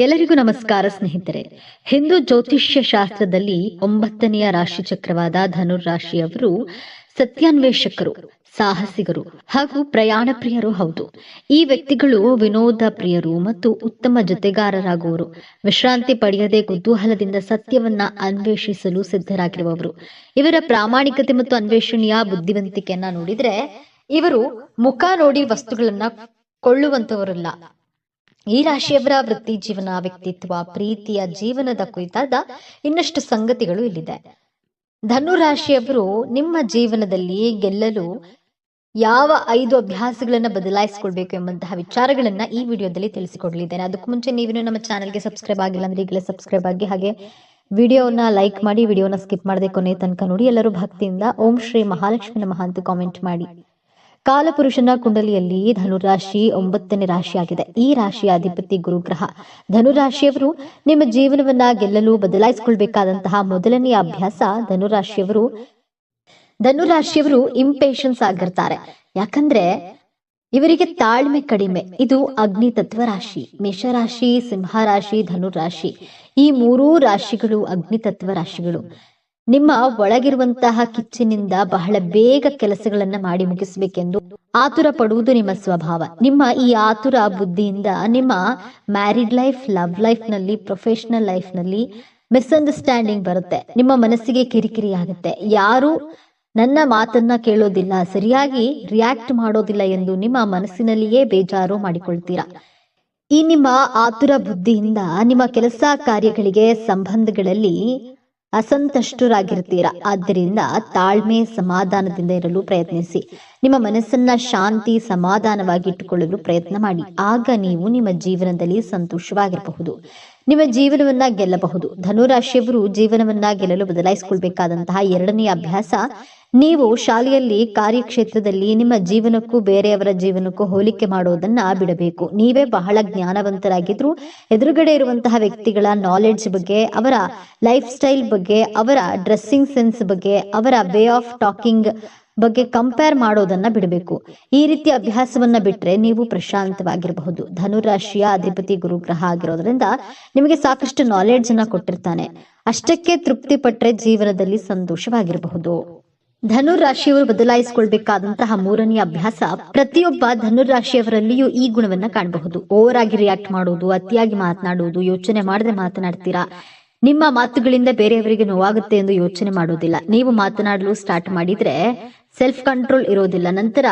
ಎಲ್ಲರಿಗೂ ನಮಸ್ಕಾರ ಸ್ನೇಹಿತರೆ. ಹಿಂದೂ ಜ್ಯೋತಿಷ್ಯ ಶಾಸ್ತ್ರದಲ್ಲಿ ಒಂಬತ್ತನೆಯ ರಾಶಿ ಚಕ್ರವಾದ ಧನುರ್ ರಾಶಿಯವರು ಸತ್ಯಾನ್ವೇಷಕರು, ಸಾಹಸಿಗರು ಹಾಗೂ ಪ್ರಯಾಣ ಪ್ರಿಯರು ಹೌದು. ಈ ವ್ಯಕ್ತಿಗಳು ವಿನೋದ ಪ್ರಿಯರು ಮತ್ತು ಉತ್ತಮ ಜೊತೆಗಾರರಾಗುವರು. ವಿಶ್ರಾಂತಿ ಪಡೆಯದೆ ಕುತೂಹಲದಿಂದ ಸತ್ಯವನ್ನ ಅನ್ವೇಷಿಸಲು ಸಿದ್ಧರಾಗಿರುವವರು. ಇವರ ಪ್ರಾಮಾಣಿಕತೆ ಮತ್ತು ಅನ್ವೇಷಣೆಯ ಬುದ್ಧಿವಂತಿಕೆಯನ್ನ ನೋಡಿದ್ರೆ ಇವರು ಮುಖ ನೋಡಿ ವಸ್ತುಗಳನ್ನ ಕೊಳ್ಳುವಂತವರಲ್ಲ. ಈ ರಾಶಿಯವರ ವೃತ್ತಿ ಜೀವನ, ವ್ಯಕ್ತಿತ್ವ, ಪ್ರೀತಿಯ ಜೀವನದ ಕುರಿತಾದ ಇನ್ನಷ್ಟು ಸಂಗತಿಗಳು ಇಲ್ಲಿದೆ. ಧನು ರಾಶಿಯವರು ನಿಮ್ಮ ಜೀವನದಲ್ಲಿ ಗೆಲ್ಲಲು ಯಾವ ಐದು ಅಭ್ಯಾಸಗಳನ್ನ ಬದಲಾಯಿಸಿಕೊಳ್ಬೇಕು ಎಂಬಂತಹ ವಿಚಾರಗಳನ್ನ ಈ ವಿಡಿಯೋದಲ್ಲಿ ತಿಳಿಸಿಕೊಡಲಿದ್ದೇನೆ. ಅದಕ್ಕೂ ಮುಂಚೆ ನೀವೇನು ನಮ್ಮ ಚಾನಲ್ಗೆ ಸಬ್ಸ್ಕ್ರೈಬ್ ಆಗಿಲ್ಲ ಅಂದ್ರೆ ಈಗಲೇ ಸಬ್ಸ್ಕ್ರೈಬ್ ಆಗಿ ಹಾಗೆ ವಿಡಿಯೋನ ಲೈಕ್ ಮಾಡಿ, ವಿಡಿಯೋನ ಸ್ಕಿಪ್ ಮಾಡದೆ ಕೊನೆ ತನಕ ನೋಡಿ, ಎಲ್ಲರೂ ಭಕ್ತಿಯಿಂದ ಓಂ ಶ್ರೀ ಮಹಾಲಕ್ಷ್ಮಿ ನಮಃ ಅಂತ ಕಾಮೆಂಟ್ ಮಾಡಿ. ಕಾಲಪುರುಷನ ಕುಂಡಲಿಯಲ್ಲಿ ಧನುರಾಶಿ ಒಂಬತ್ತನೇ ರಾಶಿಯಾಗಿದೆ. ಈ ರಾಶಿಯ ಅಧಿಪತಿ ಗುರುಗ್ರಹ. ಧನುರಾಶಿಯವರು ನಿಮ್ಮ ಜೀವನವನ್ನ ಗೆಲ್ಲಲು ಬದಲಾಯಿಸಿಕೊಳ್ಬೇಕಾದಂತಹ ಮೊದಲನೆಯ ಅಭ್ಯಾಸ ಧನುರಾಶಿಯವರು. ಧನುರಾಶಿಯವರು ಇಂಪೇಷನ್ಸ್ ಆಗಿರ್ತಾರೆ. ಯಾಕಂದ್ರೆ ಇವರಿಗೆ ತಾಳ್ಮೆ ಕಡಿಮೆ. ಇದು ಅಗ್ನಿ ತತ್ವ ರಾಶಿ. ಮೇಷರಾಶಿ, ಸಿಂಹರಾಶಿ, ಧನುರಾಶಿ. ಈ ಮೂರೂ ರಾಶಿಗಳು ಅಗ್ನಿ ತತ್ವ ರಾಶಿಗಳು. ನಿಮ್ಮ ಒಳಗಿರುವಂತಹ ಕಿಚ್ಚಿನಿಂದ ಬಹಳ ಬೇಗ ಕೆಲಸಗಳನ್ನ ಮಾಡಿ ಮುಗಿಸಬೇಕೆಂದು ಆತುರ ಪಡುವುದು ನಿಮ್ಮ ಸ್ವಭಾವ. ನಿಮ್ಮ ಈ ಆತುರ ಬುದ್ಧಿಯಿಂದ ನಿಮ್ಮ ಮ್ಯಾರಿಡ್ ಲೈಫ್ ಲವ್ ಲೈಫ್ನಲ್ಲಿ ಪ್ರೊಫೆಷನಲ್ ಲೈಫ್ನಲ್ಲಿ ಮಿಸ್ಅಂಡರ್ಸ್ಟ್ಯಾಂಡಿಂಗ್ ಬರುತ್ತೆ. ನಿಮ್ಮ ಮನಸ್ಸಿಗೆ ಕಿರಿಕಿರಿ ಆಗುತ್ತೆ. ಯಾರು ನನ್ನ ಮಾತನ್ನ ಕೇಳೋದಿಲ್ಲ, ಸರಿಯಾಗಿ ರಿಯಾಕ್ಟ್ ಮಾಡೋದಿಲ್ಲ ಎಂದು ನಿಮ್ಮ ಮನಸ್ಸಿನಲ್ಲಿಯೇ ಬೇಜಾರು ಮಾಡಿಕೊಳ್ತೀರಾ? ಈ ನಿಮ್ಮ ಆತುರ ಬುದ್ಧಿಯಿಂದ ನಿಮ್ಮ ಕೆಲಸ ಕಾರ್ಯಗಳಿಗೆ ಸಂಬಂಧಗಳಲ್ಲಿ ಅಸಂತಷ್ಟರಾಗಿರ್ತೀರಾ ಆದ್ದರಿಂದ ತಾಳ್ಮೆ ಸಮಾಧಾನದಿಂದ ಇರಲು ಪ್ರಯತ್ನಿಸಿ. ನಿಮ್ಮ ಮನಸ್ಸನ್ನ ಶಾಂತಿ ಸಮಾಧಾನವಾಗಿ ಇಟ್ಟುಕೊಳ್ಳಲು ಪ್ರಯತ್ನ ಮಾಡಿ. ಆಗ ನೀವು ನಿಮ್ಮ ಜೀವನದಲ್ಲಿ ಸಂತೋಷವಾಗಿರಬಹುದು. ನಿಮ್ಮ ಜೀವನವನ್ನ ಗೆಲ್ಲಬಹುದು. ಧನುರಾಶಿಯವರು ಜೀವನವನ್ನ ಗೆಲ್ಲಲು ಬದಲಾಯಿಸಿಕೊಳ್ಬೇಕಾದಂತಹ ಎರಡನೇ ಅಭ್ಯಾಸ, ನೀವು ಶಾಲೆಯಲ್ಲಿ ಕಾರ್ಯಕ್ಷೇತ್ರದಲ್ಲಿ ನಿಮ್ಮ ಜೀವನಕ್ಕೂ ಬೇರೆಯವರ ಜೀವನಕ್ಕೂ ಹೋಲಿಕೆ ಮಾಡೋದನ್ನ ಬಿಡಬೇಕು. ನೀವೇ ಬಹಳ ಜ್ಞಾನವಂತರಾಗಿದ್ರು, ಎದುರುಗಡೆ ಇರುವಂತಹ ವ್ಯಕ್ತಿಗಳ ನಾಲೆಡ್ಜ್ ಬಗ್ಗೆ, ಅವರ ಲೈಫ್ ಸ್ಟೈಲ್ ಬಗ್ಗೆ, ಅವರ ಡ್ರೆಸ್ಸಿಂಗ್ ಸೆನ್ಸ್ ಬಗ್ಗೆ, ಅವರ ವೇ ಆಫ್ ಟಾಕಿಂಗ್ ಬಗ್ಗೆ ಕಂಪೇರ್ ಮಾಡೋದನ್ನ ಬಿಡಬೇಕು. ಈ ರೀತಿ ಅಭ್ಯಾಸವನ್ನ ಬಿಟ್ರೆ ನೀವು ಪ್ರಶಾಂತವಾಗಿರಬಹುದು. ಧನುರಾಶಿಯ ಅಧಿಪತಿ ಗುರುಗ್ರಹ ಆಗಿರೋದ್ರಿಂದ ನಿಮಗೆ ಸಾಕಷ್ಟು ನಾಲೆಡ್ಜ್ ಅನ್ನ ಕೊಟ್ಟಿರ್ತಾನೆ. ಅಷ್ಟಕ್ಕೆ ತೃಪ್ತಿ ಪಟ್ರೆ ಜೀವನದಲ್ಲಿ ಸಂತೋಷವಾಗಿರಬಹುದು. ಧನುರಾಶಿಯವರು ಬದಲಾಯಿಸಿಕೊಳ್ಬೇಕಾದಂತಹ ಮೂರನೇ ಅಭ್ಯಾಸ, ಪ್ರತಿಯೊಬ್ಬ ಧನುರಾಶಿಯವರಲ್ಲಿಯೂ ಈ ಗುಣವನ್ನ ಕಾಣಬಹುದು. ಓವರ್ ಆಗಿ ರಿಯಾಕ್ಟ್ ಮಾಡುವುದು ಅತಿಯಾಗಿ ಮಾತನಾಡುವುದು ಯೋಚನೆ ಮಾಡದೆ ಮಾತನಾಡ್ತೀರಾ? ನಿಮ್ಮ ಮಾತುಗಳಿಂದ ಬೇರೆಯವರಿಗೆ ನೋವಾಗುತ್ತೆ ಎಂದು ಯೋಚನೆ ಮಾಡೋದಿಲ್ಲ. ನೀವು ಮಾತನಾಡಲು ಸ್ಟಾರ್ಟ್ ಮಾಡಿದ್ರೆ ಸೆಲ್ಫ್ ಕಂಟ್ರೋಲ್ ಇರೋದಿಲ್ಲ. ನಂತರ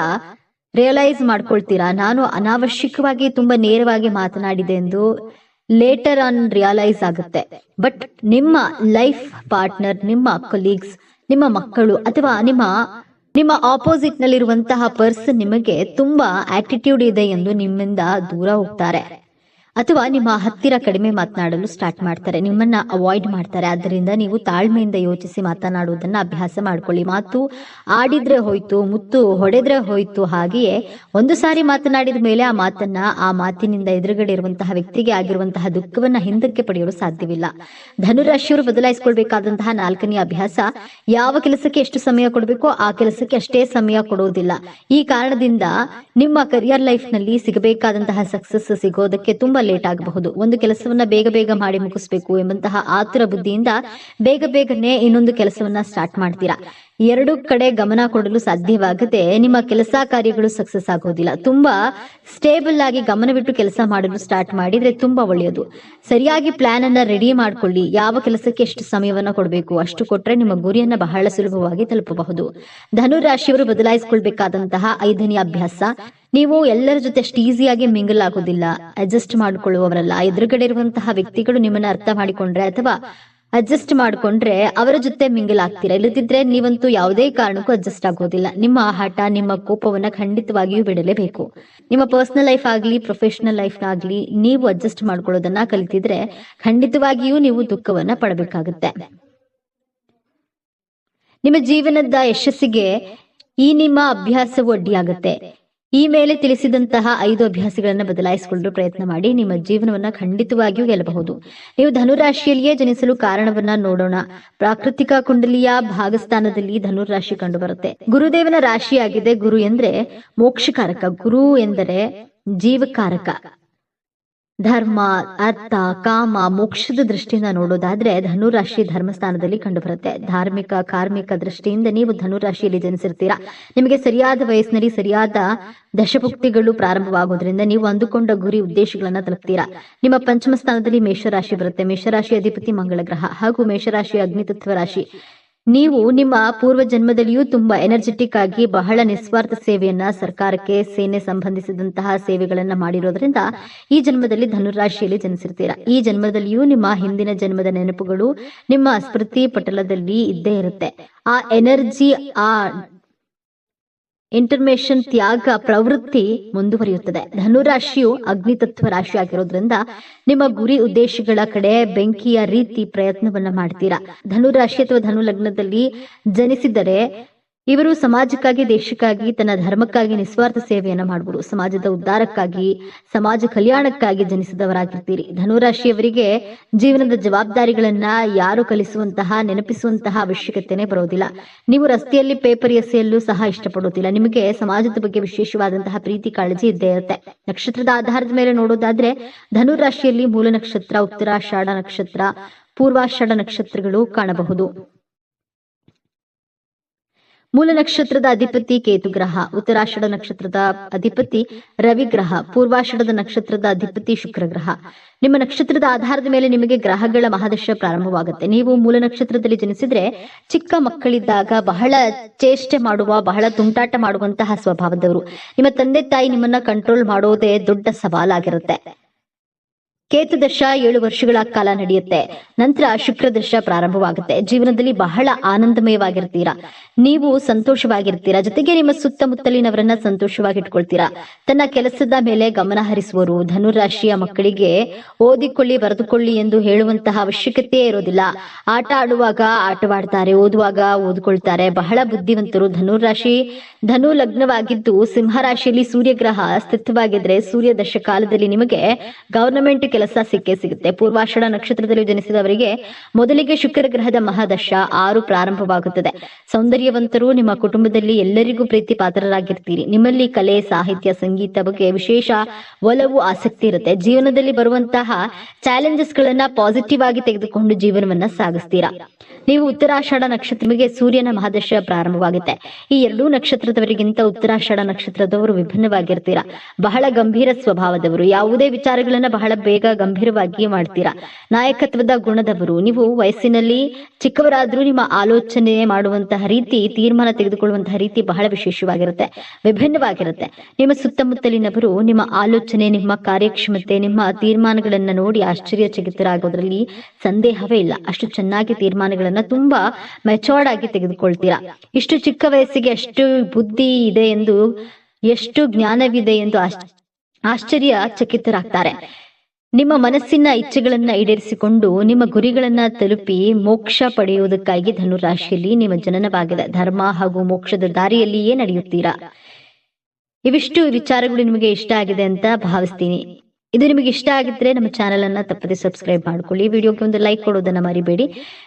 ರಿಯಲೈಸ್ ಮಾಡ್ಕೊಳ್ತೀರಾ? ನಾನು ಅನಾವಶ್ಯಕವಾಗಿ ತುಂಬಾ ನೇರವಾಗಿ ಮಾತನಾಡಿದೆ ಎಂದು ಲೇಟರ್ ಆನ್ ರಿಯಲೈಸ್ ಆಗುತ್ತೆ. ಬಟ್ ನಿಮ್ಮ ಲೈಫ್ ಪಾರ್ಟ್ನರ್ ನಿಮ್ಮ ಕೊಲೀಗ್ಸ್ ನಿಮ್ಮ ಮಕ್ಕಳು ಅಥವಾ ನಿಮ್ಮ ನಿಮ್ಮ ಆಪೋಸಿಟ್ ನಲ್ಲಿರುವಂತಹ ಪರ್ಸನ್ ನಿಮಗೆ ತುಂಬಾ ಆಟಿಟ್ಯೂಡ್ ಇದೆ ಎಂದು ನಿಮ್ಮಿಂದ ದೂರ ಹೋಗ್ತಾರೆ. ಅಥವಾ ನಿಮ್ಮ ಹತ್ತಿರ ಕಡಿಮೆ ಮಾತನಾಡಲು ಸ್ಟಾರ್ಟ್ ಮಾಡ್ತಾರೆ. ನಿಮ್ಮನ್ನ ಅವಾಯ್ಡ್ ಮಾಡ್ತಾರೆ. ಆದ್ದರಿಂದ ನೀವು ತಾಳ್ಮೆಯಿಂದ ಯೋಚಿಸಿ ಮಾತನಾಡುವುದನ್ನ ಅಭ್ಯಾಸ ಮಾಡ್ಕೊಳ್ಳಿ. ಮಾತು ಆಡಿದ್ರೆ ಹೋಯ್ತು, ಮುತ್ತು ಹೊಡೆದ್ರೆ ಹೋಯ್ತು ಹಾಗೆಯೇ ಒಂದು ಸಾರಿ ಮಾತನಾಡಿದ ಮೇಲೆ ಆ ಮಾತನ್ನ, ಆ ಮಾತಿನಿಂದ ಎದುರುಗಡೆ ಇರುವಂತಹ ವ್ಯಕ್ತಿಗೆ ಆಗಿರುವಂತಹ ದುಃಖವನ್ನ ಹಿಂದಕ್ಕೆ ಪಡೆಯಲು ಸಾಧ್ಯವಿಲ್ಲ. ಧನುರಾಶಿಯವರು ಬದಲಾಯಿಸಿಕೊಳ್ಬೇಕಾದಂತಹ ನಾಲ್ಕನೇ ಅಭ್ಯಾಸ, ಯಾವ ಕೆಲಸಕ್ಕೆ ಎಷ್ಟು ಸಮಯ ಕೊಡಬೇಕೋ ಆ ಕೆಲಸಕ್ಕೆ ಅಷ್ಟೇ ಸಮಯ ಕೊಡುವುದಿಲ್ಲ. ಈ ಕಾರಣದಿಂದ ನಿಮ್ಮ ಕರಿಯರ್ ಲೈಫ್ನಲ್ಲಿ ಸಿಗಬೇಕಾದಂತಹ ಸಕ್ಸಸ್ ಸಿಗೋದಕ್ಕೆ ತುಂಬಾ ಲೇಟ್ ಆಗಬಹುದು. ಒಂದು ಕೆಲಸವನ್ನ ಬೇಗ ಬೇಗ ಮಾಡಿ ಮುಗಿಸ್ಬೇಕು ಎಂಬಂತಹ ಆತುರ ಬುದ್ಧಿಯಿಂದ ಬೇಗ ಬೇಗನೆ ಇನ್ನೊಂದು ಕೆಲಸವನ್ನ ಸ್ಟಾರ್ಟ್ ಮಾಡ್ತೀರಾ. ಎರಡು ಕಡೆ ಗಮನ ಕೊಡಲು ಸಾಧ್ಯವಾಗದೆ ನಿಮ್ಮ ಕೆಲಸ ಕಾರ್ಯಗಳು ಸಕ್ಸಸ್ ಆಗೋದಿಲ್ಲ. ತುಂಬಾ ಸ್ಟೇಬಲ್ ಆಗಿ ಗಮನವಿಟ್ಟು ಕೆಲಸ ಮಾಡಲು ಸ್ಟಾರ್ಟ್ ಮಾಡಿದ್ರೆ ತುಂಬಾ ಒಳ್ಳೆಯದು. ಸರಿಯಾಗಿ ಪ್ಲಾನ್ ಅನ್ನ ರೆಡಿ ಮಾಡ್ಕೊಳ್ಳಿ. ಯಾವ ಕೆಲಸಕ್ಕೆ ಎಷ್ಟು ಸಮಯವನ್ನ ಕೊಡಬೇಕು, ಅಷ್ಟು ಕೊಟ್ರೆ ನಿಮ್ಮ ಗುರಿಯನ್ನ ಬಹಳ ಸುಲಭವಾಗಿ ತಲುಪಬಹುದು. ಧನುರಾಶಿಯವರು ಬದಲಾಯಿಸಿಕೊಳ್ಬೇಕಾದಂತಹ ಐದನೇ ಅಭ್ಯಾಸ ನೀವು ಎಲ್ಲರ ಜೊತೆ ಅಷ್ಟು ಈಸಿಯಾಗಿ ಮಿಂಗಲ್ ಆಗೋದಿಲ್ಲ. ಅಡ್ಜಸ್ಟ್ ಮಾಡಿಕೊಳ್ಳುವವರಲ್ಲ. ಎದುರುಗಡೆ ಇರುವಂತಹ ವ್ಯಕ್ತಿಗಳು ನಿಮ್ಮನ್ನ ಅರ್ಥ ಮಾಡಿಕೊಂಡ್ರೆ ಅಥವಾ ಅಡ್ಜಸ್ಟ್ ಮಾಡ್ಕೊಂಡ್ರೆ ಅವರ ಜೊತೆ ಮಿಂಗಲ್ ಆಗ್ತೀರಾ? ಇಲ್ಲದಿದ್ರೆ ನೀವಂತೂ ಯಾವುದೇ ಕಾರಣಕ್ಕೂ ಅಡ್ಜಸ್ಟ್ ಆಗೋದಿಲ್ಲ. ನಿಮ್ಮ ಹಠ ನಿಮ್ಮ ಕೋಪವನ್ನ ಖಂಡಿತವಾಗಿಯೂ ಬಿಡಲೇಬೇಕು. ನಿಮ್ಮ ಪರ್ಸನಲ್ ಲೈಫ್ ಆಗ್ಲಿ ಪ್ರೊಫೆಷನಲ್ ಲೈಫ್ ಆಗ್ಲಿ ನೀವು ಅಡ್ಜಸ್ಟ್ ಮಾಡ್ಕೊಳ್ಳೋದನ್ನ ಕಲಿತಿದ್ರೆ ಖಂಡಿತವಾಗಿಯೂ ನೀವು ದುಃಖವನ್ನ ಪಡಬೇಕಾಗುತ್ತೆ. ನಿಮ್ಮ ಜೀವನದ ಯಶಸ್ಸಿಗೆ ಈ ನಿಮ್ಮ ಅಭ್ಯಾಸವು ಅಡ್ಡಿಯಾಗುತ್ತೆ. ಈ ಮೇಲೆ ತಿಳಿಸಿದಂತಹ ಐದು ಅಭ್ಯಾಸಗಳನ್ನು ಬದಲಾಯಿಸಿಕೊಳ್ಳಲು ಪ್ರಯತ್ನ ಮಾಡಿ ನಿಮ್ಮ ಜೀವನವನ್ನ ಖಂಡಿತವಾಗಿಯೂ ಗೆಲ್ಲಬಹುದು. ನೀವು ಧನುರಾಶಿಯಲ್ಲಿಯೇ ಜನಿಸಲು ಕಾರಣವನ್ನ ನೋಡೋಣ. ಪ್ರಾಕೃತಿಕ ಕುಂಡಲಿಯ ಭಾಗಸ್ಥಾನದಲ್ಲಿ ಧನುರಾಶಿ ಕಂಡು ಬರುತ್ತೆ ಗುರುದೇವನ ರಾಶಿಯಾಗಿದೆ ಗುರು ಎಂದ್ರೆ ಮೋಕ್ಷಕಾರಕ. ಗುರು ಎಂದರೆ ಜೀವಕಾರಕ. ಧರ್ಮ, ಅರ್ಥ, ಕಾಮ, ಮೋಕ್ಷದ ದೃಷ್ಟಿಯಿಂದ ನೋಡೋದಾದ್ರೆ ಧನುರಾಶಿ ಧರ್ಮಸ್ಥಾನದಲ್ಲಿ ಕಂಡುಬರುತ್ತೆ. ಧಾರ್ಮಿಕ, ಕಾರ್ಮಿಕ ದೃಷ್ಟಿಯಿಂದ ನೀವು ಧನುರಾಶಿಯಲ್ಲಿ ಜನಿಸಿರ್ತೀರಾ. ನಿಮಗೆ ಸರಿಯಾದ ವಯಸ್ಸಿನಲ್ಲಿ ಸರಿಯಾದ ದಶಭುಕ್ತಿಗಳು ಪ್ರಾರಂಭವಾಗೋದ್ರಿಂದ ನೀವು ಅಂದುಕೊಂಡ ಗುರಿ ಉದ್ದೇಶಗಳನ್ನ ತಲುಪ್ತೀರಾ. ನಿಮ್ಮ ಪಂಚಮ ಸ್ಥಾನದಲ್ಲಿ ಮೇಷರಾಶಿ ಬರುತ್ತೆ. ಮೇಷರಾಶಿ ಅಧಿಪತಿ ಮಂಗಳ ಗ್ರಹ ಹಾಗೂ ಮೇಷರಾಶಿ ಅಗ್ನಿತತ್ವ ರಾಶಿ. ನೀವು ನಿಮ್ಮ ಪೂರ್ವ ಜನ್ಮದಲ್ಲಿಯೂ ತುಂಬಾ ಎನರ್ಜೆಟಿಕ್ ಆಗಿ ಬಹಳ ನಿಸ್ವಾರ್ಥ ಸೇವೆಯನ್ನ ಸರ್ಕಾರಕ್ಕೆ, ಸೇನೆ ಸಂಬಂಧಿಸಿದಂತಹ ಸೇವೆಗಳನ್ನ ಮಾಡಿರೋದ್ರಿಂದ ಈ ಜನ್ಮದಲ್ಲಿ ಧನುರಾಶಿಯಲ್ಲಿ ಜನಿಸಿರ್ತೀರಾ. ಈ ಜನ್ಮದಲ್ಲಿಯೂ ನಿಮ್ಮ ಹಿಂದಿನ ಜನ್ಮದ ನೆನಪುಗಳು ನಿಮ್ಮ ಸ್ಮೃತಿ ಪಟಲದಲ್ಲಿ ಇದ್ದೇ ಇರುತ್ತೆ. ಆ ಎನರ್ಜಿ ಆ ಇಂಟರ್ಮೇಷನ್ ತ್ಯಾಗ ಪ್ರವೃತ್ತಿ ಮುಂದುವರಿಯುತ್ತದೆ. ಧನುರಾಶಿಯು ಅಗ್ನಿತತ್ವ ರಾಶಿ ಆಗಿರೋದ್ರಿಂದ ನಿಮ್ಮ ಗುರಿ ಉದ್ದೇಶಗಳ ಕಡೆ ಬೆಂಕಿಯ ರೀತಿ ಪ್ರಯತ್ನವನ್ನ ಮಾಡ್ತೀರಾ. ಧನುರಾಶಿ ಅಥವಾ ಧನು ಲಗ್ನದಲ್ಲಿ ಜನಿಸಿದರೆ ಇವರು ಸಮಾಜಕ್ಕಾಗಿ, ದೇಶಕ್ಕಾಗಿ, ತನ್ನ ಧರ್ಮಕ್ಕಾಗಿ ನಿಸ್ವಾರ್ಥ ಸೇವೆಯನ್ನ ಮಾಡುವರು ಸಮಾಜದ ಉದ್ಧಾರಕ್ಕಾಗಿ, ಸಮಾಜ ಕಲ್ಯಾಣಕ್ಕಾಗಿ ಜನಿಸಿದವರಾಗಿರ್ತೀರಿ. ಧನುರಾಶಿಯವರಿಗೆ ಜೀವನದ ಜವಾಬ್ದಾರಿಗಳನ್ನ ಯಾರು ಕಲಿಸುವಂತಹ, ನೆನಪಿಸುವಂತಹ ಅವಶ್ಯಕತೆನೇ ಬರೋದಿಲ್ಲ. ನೀವು ರಸ್ತೆಯಲ್ಲಿ, ಪೇಪರ್ ಎಸೆಯಲ್ಲೂ ಸಹ ಇಷ್ಟಪಡೋದಿಲ್ಲ. ನಿಮಗೆ ಸಮಾಜದ ಬಗ್ಗೆ ವಿಶೇಷವಾದಂತಹ ಪ್ರೀತಿ, ಕಾಳಜಿ ಇದ್ದೇ ಇರುತ್ತೆ. ನಕ್ಷತ್ರದ ಆಧಾರದ ಮೇಲೆ ನೋಡೋದಾದ್ರೆ, ಧನುರಾಶಿಯಲ್ಲಿ ಮೂಲ ನಕ್ಷತ್ರ, ಉತ್ತರಾಷಾಢ ನಕ್ಷತ್ರ, ಪೂರ್ವಾಷಾಢ ನಕ್ಷತ್ರಗಳು ಕಾಣಬಹುದು. ಮೂಲ ನಕ್ಷತ್ರದ ಅಧಿಪತಿ ಕೇತು ಗ್ರಹ, ಉತ್ತರಾಷಾಢ ನಕ್ಷತ್ರದ ಅಧಿಪತಿ ರವಿ ಗ್ರಹ, ಪೂರ್ವಾಷಾಢದ ನಕ್ಷತ್ರದ ಅಧಿಪತಿ ಶುಕ್ರ ಗ್ರಹ. ನಿಮ್ಮ ನಕ್ಷತ್ರದ ಆಧಾರದ ಮೇಲೆ ನಿಮಗೆ ಗ್ರಹಗಳ ಮಹಾದಶ ಪ್ರಾರಂಭವಾಗುತ್ತೆ. ನೀವು ಮೂಲ ನಕ್ಷತ್ರದಲ್ಲಿ ಜನಿಸಿದ್ರೆ ಚಿಕ್ಕ ಮಕ್ಕಳಿದ್ದಾಗ ಬಹಳ ಚೇಷ್ಟೆ ಮಾಡುವ, ಬಹಳ ತುಂಟಾಟ ಮಾಡುವಂತಹ ಸ್ವಭಾವದವರು. ನಿಮ್ಮ ತಂದೆ ತಾಯಿ ನಿಮ್ಮನ್ನ ಕಂಟ್ರೋಲ್ ಮಾಡೋದೇ ದೊಡ್ಡ ಸವಾಲಾಗಿರುತ್ತೆ. ಕೇತು ದಶ ಏಳು ವರ್ಷಗಳ ಕಾಲ ನಡೆಯುತ್ತೆ. ನಂತರ ಶುಕ್ರದಶ ಪ್ರಾರಂಭವಾಗುತ್ತೆ. ಜೀವನದಲ್ಲಿ ಬಹಳ ಆನಂದಮಯವಾಗಿರ್ತೀರಾ? ನೀವು ಸಂತೋಷವಾಗಿರ್ತೀರಾ? ಜೊತೆಗೆ ನಿಮ್ಮ ಸುತ್ತಮುತ್ತಲಿನವರನ್ನ ಸಂತೋಷವಾಗಿ ಇಟ್ಕೊಳ್ತೀರಾ ತನ್ನ ಕೆಲಸದ ಮೇಲೆ ಗಮನ ಹರಿಸುವರು ಧನುರಾಶಿಯ ಮಕ್ಕಳಿಗೆ ಓದಿಕೊಳ್ಳಿ, ಬರೆದುಕೊಳ್ಳಿ ಎಂದು ಹೇಳುವಂತಹ ಅವಶ್ಯಕತೆ ಇರೋದಿಲ್ಲ. ಆಟ ಆಡುವಾಗ ಆಟವಾಡ್ತಾರೆ, ಓದುವಾಗ ಓದ್ಕೊಳ್ತಾರೆ. ಬಹಳ ಬುದ್ಧಿವಂತರು ಧನುರಾಶಿ, ಧನು ಲಗ್ನವಾಗಿದ್ದು, ಸಿಂಹರಾಶಿಯಲ್ಲಿ ಸೂರ್ಯಗ್ರಹ ಸೂರ್ಯ ದಶ ಕಾಲದಲ್ಲಿ ನಿಮಗೆ ಗವರ್ನಮೆಂಟ್ ಕೆಲಸ ಸಿಕ್ಕೇ ಸಿಗುತ್ತೆ. ಪೂರ್ವಾಷಾಢ ನಕ್ಷತ್ರದಲ್ಲಿ ಜನಿಸಿದವರಿಗೆ ಮೊದಲಿಗೆ ಶುಕ್ರ ಗ್ರಹದ ಮಹಾದಶ ಆರು ಪ್ರಾರಂಭವಾಗುತ್ತದೆ. ಸೌಂದರ್ಯವಂತರು ನಿಮ್ಮ ಕುಟುಂಬದಲ್ಲಿ ಎಲ್ಲರಿಗೂ ಪ್ರೀತಿ ಪಾತ್ರರಾಗಿರ್ತೀರಿ ನಿಮ್ಮಲ್ಲಿ ಕಲೆ, ಸಾಹಿತ್ಯ, ಸಂಗೀತ ಬಗ್ಗೆ ವಿಶೇಷ ಒಲವು, ಆಸಕ್ತಿ ಇರುತ್ತೆ. ಜೀವನದಲ್ಲಿ ಬರುವಂತಹ ಚಾಲೆಂಜಸ್ ಗಳನ್ನ ಪಾಸಿಟಿವ್ ಆಗಿ ತೆಗೆದುಕೊಂಡು ಜೀವನವನ್ನ ಸಾಗಿಸ್ತೀರಾ? ನೀವು ಉತ್ತರಾಷಾಢ ನಕ್ಷತ್ರಗೆ ಸೂರ್ಯನ ಮಹಾದಶ ಪ್ರಾರಂಭವಾಗುತ್ತೆ. ಈ ಎರಡೂ ನಕ್ಷತ್ರದವರಿಗಿಂತ ಉತ್ತರಾಷಾಢ ನಕ್ಷತ್ರದವರು ವಿಭಿನ್ನವಾಗಿರ್ತೀರಾ? ಬಹಳ ಗಂಭೀರ ಸ್ವಭಾವದವರು. ಯಾವುದೇ ವಿಚಾರಗಳನ್ನ ಬಹಳ ಬೇಗ ಗಂಭೀರವಾಗಿ ಮಾಡ್ತೀರಾ? ನಾಯಕತ್ವದ ಗುಣದವರು. ನೀವು ವಯಸ್ಸಿನಲ್ಲಿ ಚಿಕ್ಕವರಾದ್ರೂ ನಿಮ್ಮ ಆಲೋಚನೆ ಮಾಡುವಂತಹ ರೀತಿ, ತೀರ್ಮಾನ ತೆಗೆದುಕೊಳ್ಳುವಂತಹ ರೀತಿ ಬಹಳ ವಿಶೇಷವಾಗಿರುತ್ತೆ. ವಿಭಿನ್ನವಾಗಿರುತ್ತೆ. ನಿಮ್ಮ ಸುತ್ತಮುತ್ತಲಿನವರು ನಿಮ್ಮ ಆಲೋಚನೆ, ನಿಮ್ಮ ಕಾರ್ಯಕ್ಷಮತೆ, ನಿಮ್ಮ ತೀರ್ಮಾನಗಳನ್ನ ನೋಡಿ ಆಶ್ಚರ್ಯಚಕಿತರಾಗೋದ್ರಲ್ಲಿ ಸಂದೇಹವೇ ಇಲ್ಲ. ಅಷ್ಟು ಚೆನ್ನಾಗಿ ತೀರ್ಮಾನಗಳನ್ನ ತುಂಬಾ ಮೆಚೋರ್ಡ್ ಆಗಿ ತೆಗೆದುಕೊಳ್ತೀರಾ? ಇಷ್ಟು ಚಿಕ್ಕ ವಯಸ್ಸಿಗೆ ಎಷ್ಟು ಬುದ್ಧಿ ಇದೆ ಎಂದು, ಎಷ್ಟು ಜ್ಞಾನವಿದೆ ಎಂದು ಆಶ್ಚ- ಆಶ್ಚರ್ಯ ಚಕಿತರಾಗ್ತಾರೆ ನಿಮ್ಮ ಮನಸ್ಸಿನ ಇಚ್ಛೆಗಳನ್ನ ಈಡೇರಿಸಿಕೊಂಡು ನಿಮ್ಮ ಗುರಿಗಳನ್ನ ತಲುಪಿ ಮೋಕ್ಷ ಪಡೆಯುವುದಕ್ಕಾಗಿ ಧನುರಾಶಿಯಲ್ಲಿ ನಿಮ್ಮ ಜನನವಾಗಿದೆ ಧರ್ಮ ಹಾಗೂ ಮೋಕ್ಷದ ದಾರಿಯಲ್ಲಿಯೇ ನಡೆಯುತ್ತೀರಾ? ಇವಿಷ್ಟು ವಿಚಾರಗಳು ನಿಮಗೆ ಇಷ್ಟ ಆಗಿದೆ ಅಂತ ಭಾವಿಸ್ತೀನಿ. ಇದು ನಿಮಗೆ ಇಷ್ಟ ಆಗಿದ್ರೆ ನಮ್ಮ ಚಾನೆಲ್ ಅನ್ನ ತಪ್ಪದೆ ಸಬ್ಸ್ಕ್ರೈಬ್ ಮಾಡ್ಕೊಳ್ಳಿ. ವಿಡಿಯೋಗೆ ಒಂದು ಲೈಕ್ ಕೊಡೋದನ್ನ ಮರಿಬೇಡಿ.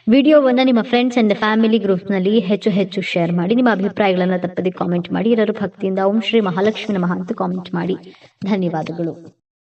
ವಿಡಿಯೋವನ್ನ ನಿಮ್ಮ ಫ್ರೆಂಡ್ಸ್ ಅಂಡ್ ಫ್ಯಾಮಿಲಿ ಗ್ರೂಪ್ನಲ್ಲಿ ಹೆಚ್ಚು ಹೆಚ್ಚು ಶೇರ್ ಮಾಡಿ. ನಿಮ್ಮ ಅಭಿಪ್ರಾಯಗಳನ್ನ ತಪ್ಪದೆ ಕಾಮೆಂಟ್ ಮಾಡಿ. ಎಲ್ಲರೂ ಭಕ್ತಿಯಿಂದ ಓಂ ಶ್ರೀ ಮಹಾಲಕ್ಷ್ಮಿ ನಮಃ ಅಂತ ಕಾಮೆಂಟ್ ಮಾಡಿ. ಧನ್ಯವಾದಗಳು.